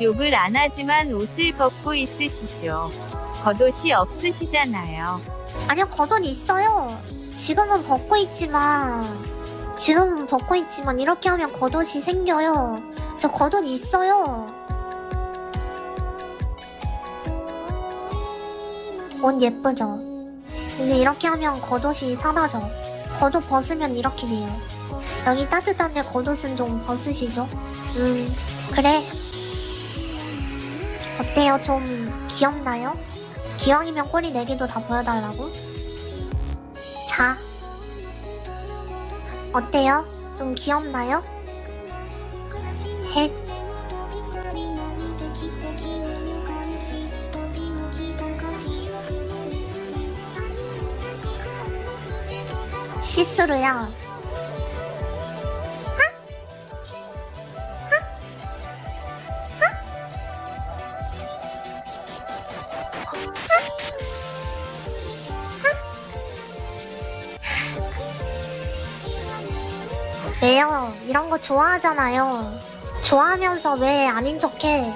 욕을 안 하지만 옷을 벗고 있으시죠. 겉옷이 없으시잖아요. 아니요, 겉옷 있어요. 지금은 벗고 있지만, 지금은 벗고 있지만, 이렇게 하면 겉옷이 생겨요. 저 겉옷 있어요. 옷 예쁘죠? 근데 이렇게 하면 겉옷이 사라져. 겉옷 벗으면 이렇게 돼요. 여기 따뜻한데 겉옷은 좀 벗으시죠? 음, 그래. 어때요? 좀 귀엽나요? 기왕이면 꼬리 4개도 다 보여달라고? 자. 어때요? 좀 귀엽나요? 헷. 시스루야. 왜요? 이런 거 좋아하잖아요. 좋아하면서 왜 아닌 척해?